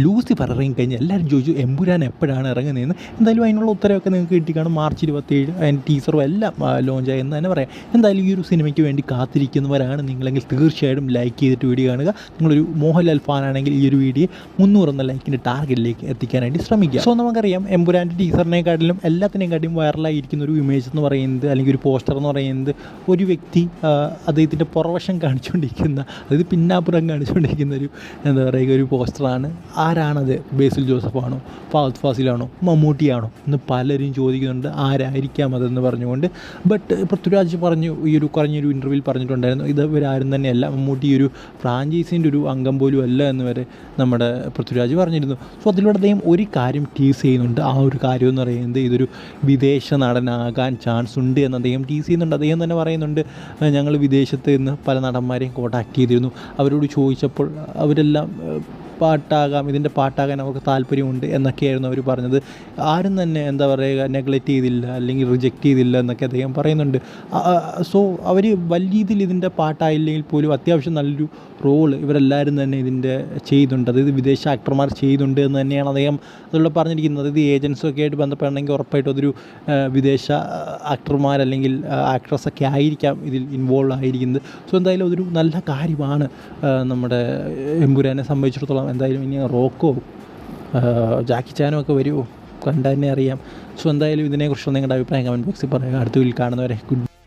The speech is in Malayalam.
ലൂസിഫർ ഇറങ്ങിക്കഴിഞ്ഞാൽ എല്ലാവരും ചോദിച്ചു എമ്പുരാൻ എപ്പോഴാണ് ഇറങ്ങുന്നത് എന്തായാലും അതിനുള്ള ഉത്തരവൊക്കെ നിങ്ങൾക്ക് കിട്ടിക്കാണ്. മാർച്ച് ഇരുപത്തേഴ് അതിന്റെ ടീസറും എല്ലാം ലോഞ്ച് ആയെന്ന് തന്നെ പറയാം. എന്തായാലും ഈ ഒരു സിനിമയ്ക്ക് വേണ്ടി കാത്തിരിക്കുന്നവരാണ് നിങ്ങളെങ്കിൽ തീർച്ചയായിട്ടും ലൈക്ക് ചെയ്തിട്ട് വീഡിയോ കാണുക. നിങ്ങളൊരു മോഹൻലാൽ ഫാനാണെങ്കിൽ ഈ ഒരു വീഡിയോ മുന്നൂറ് എന്ന ലൈക്കിന്റെ ടാർഗറ്റിലേക്ക് എത്തിക്കാനായിട്ട് ശ്രമിക്കുക. സോ നമുക്കറിയാം എമ്പുരാന്റെ ടീസറിനെക്കാട്ടിലും എല്ലാത്തിനെക്കാട്ടിലും വൈറലായിരിക്കുന്ന ഒരു ഇമേജ് എന്ന് പറയുന്നത് അല്ലെങ്കിൽ ഒരു പോസ്റ്റർ എന്ന് പറയുന്നത് ഒരു വ്യക്തി ആ, അദ്ദേഹത്തിന്റെ പുറവശം കാണിച്ചുകൊണ്ടിരിക്കുന്ന അതായത് പിന്നാപ്പുറം കാണിച്ചുകൊണ്ടിരിക്കുന്ന ഒരു എന്താ പറയുക ഒരു പോസ്റ്ററാണ് ആരാണത്? ബേസിൽ ജോസഫാണോ? ഫാസ് ഫാസിലാണോ? മമ്മൂട്ടിയാണോ? എന്ന് പലരും ചോദിക്കുന്നുണ്ട് ആരായിരിക്കാം അതെന്ന് പറഞ്ഞുകൊണ്ട്. ബട്ട് പൃഥ്വിരാജ് പറഞ്ഞു ഈ ഒരു കുറഞ്ഞൊരു ഇന്റർവ്യൂവിൽ പറഞ്ഞിട്ടുണ്ടായിരുന്നു ഇത് ഇവരാരും തന്നെയല്ല മമ്മൂട്ടി ഒരു ഫ്രാഞ്ചൈസിന്റെ ഒരു അംഗം പോലും അല്ല എന്ന് വരെ നമ്മുടെ പൃഥ്വിരാജ് പറഞ്ഞിരുന്നു. സോ അതിലൂടെ അദ്ദേഹം ഒരു കാര്യം ടീസ് ചെയ്യുന്നുണ്ട്. ആ ഒരു കാര്യം എന്ന് പറയുന്നത് ഇതൊരു വിദേശ നടനാകാൻ ചാൻസ് ഉണ്ട് എന്ന് അദ്ദേഹം ടീസ് ചെയ്യുന്നുണ്ട്. അദ്ദേഹം തന്നെ പറയുന്നുണ്ട് ഞങ്ങൾ വിദേശത്ത് നിന്ന് പല നടന്മാരെയും കോൺടാക്ട് ചെയ്തിരുന്നു. അവരോട് ചോദിച്ചപ്പോൾ അവരെല്ലാം പാട്ടാകാം ഇതിന്റെ പാട്ടാകാൻ അവർക്ക് താല്പര്യമുണ്ട് എന്നൊക്കെയായിരുന്നു അവർ പറഞ്ഞത്. ആരും തന്നെ എന്താ പറയുക നെഗ്ലക്റ്റ് ചെയ്തില്ല അല്ലെങ്കിൽ റിജക്റ്റ് ചെയ്തില്ല എന്നൊക്കെ അദ്ദേഹം പറയുന്നുണ്ട്. സോ അവർ വലിയ രീതിയിൽ ഇതിന്റെ പാട്ടായില്ലെങ്കിൽ പോലും അത്യാവശ്യം നല്ലൊരു റോൾ ഇവരെല്ലാവരും തന്നെ ഇതിന്റെ ചെയ്യുന്നുണ്ട് അതായത് വിദേശ ആക്ടർമാർ ചെയ്യുന്നുണ്ട് എന്ന് തന്നെയാണ് അദ്ദേഹം അതിലൂടെ പറഞ്ഞിരിക്കുന്നത്. അതായത് ഏജൻസൊക്കെ ആയിട്ട് ബന്ധപ്പെടണമെങ്കിൽ ഉറപ്പായിട്ടും അതൊരു വിദേശ ആക്ടർമാർ അല്ലെങ്കിൽ ആക്ട്രസ് ഒക്കെ ആയിരിക്കാം ഇതിൽ ഇൻവോൾവ് ആയിരിക്കുന്നത്. സോ എന്തായാലും അതൊരു നല്ല കാര്യമാണ് നമ്മുടെ എമ്പുരാനെ സംബന്ധിച്ചിടത്തോളം. എന്തായാലും ഇനി റോക്കോ ജാക്കി ചാനോ ഒക്കെ വരുമോ? കണ്ടാൽ തന്നെ അറിയാം. സോ എന്തായാലും ഇതിനെക്കുറിച്ച് നിങ്ങളുടെ അഭിപ്രായം കമന്റ് ബോക്സിൽ പറയുക. അടുത്ത വീട്ടിൽ കാണുന്നവരെ ഗുഡ്